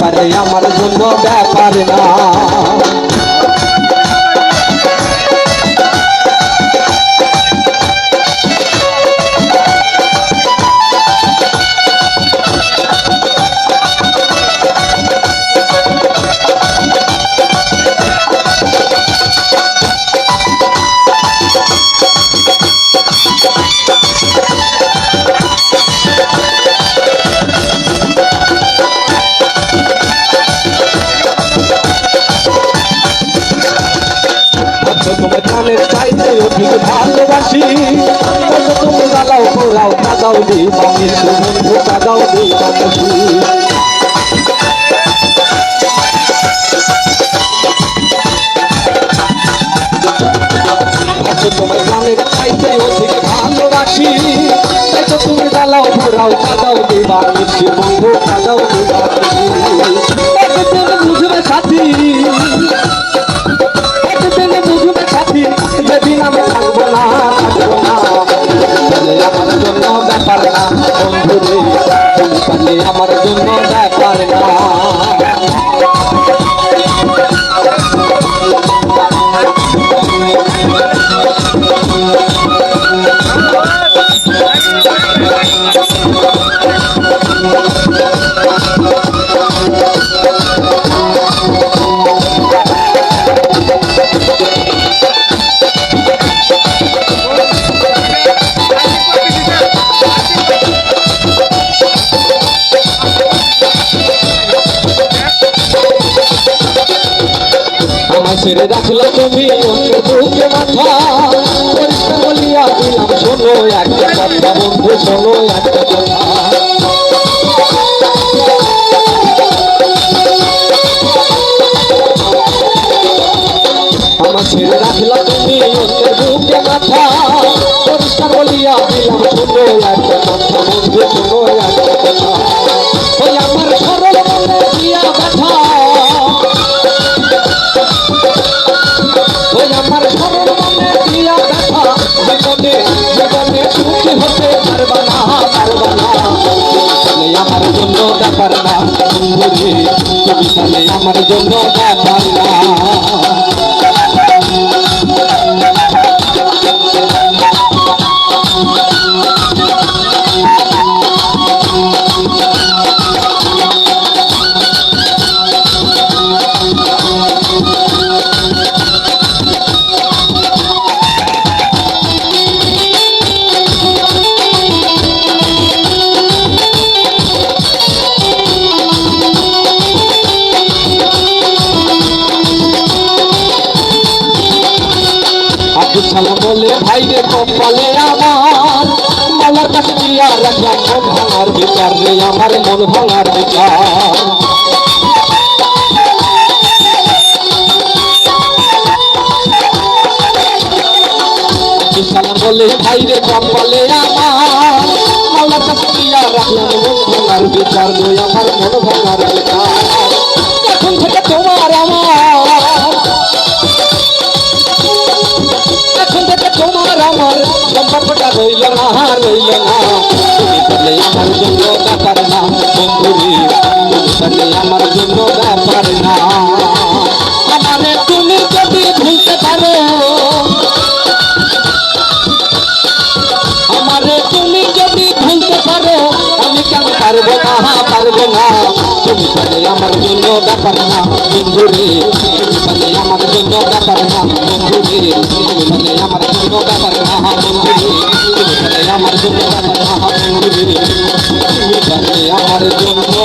পারলে আমার জন্য ব্যাপার না। প্রাণের চাইতে অধিক ভালোবাসি। গালাও পোড়াও কাদাও দি বামির বন্ধু কাদাও দি ভালোবাসি। তুমি গালাও পোড়াও কাদাও দি বন্ধু কাদাও দি সাথী ছেড়ে রাখল তুমি অন্য বুকে মাথা। পরিষ্কার বলিয়া দিলাম, শোনো একটা কথা বন্ধু, শোনো একটা কথা। ছেড়ে রাখল তুমি বুকে মাথা। পরিষ্কার বলিয়া দিলাম, শোনো একটা কথা। সরল মনে দিয়া ব্যথা জীবনে জীবনে সুখী হতে পারবা না পারবা না তাহলে আমার জন্য তুমি আমার জন্য ব্যাপার না। সালাম বলে ভাই রে কপালে আমার। মালার কাছে দিয়া রাখলাম মন ভাঙার বিচার রে, আমার মন ভাঙার বিচার। বলে ভাই রে কপালে আমার। মালার কাছে দিয়া রাখলাম মন ভাঙার বিচার রে সম্পর্কটা রইল না রইল না তুমি বলে আমার জন্য ব্যাপার না বন্ধুরি তুমি বলে আমার জন্য ব্যাপার না আমারে তুমি যদি ভুলতে পারো আমারে তুমি যদি ভুলতে পারো আমি কেন পারব না পারব না তুমি বলে আমার জন্য ব্যাপার না বন্ধুরে তুমি বলে আমার জন্য আমার জন্য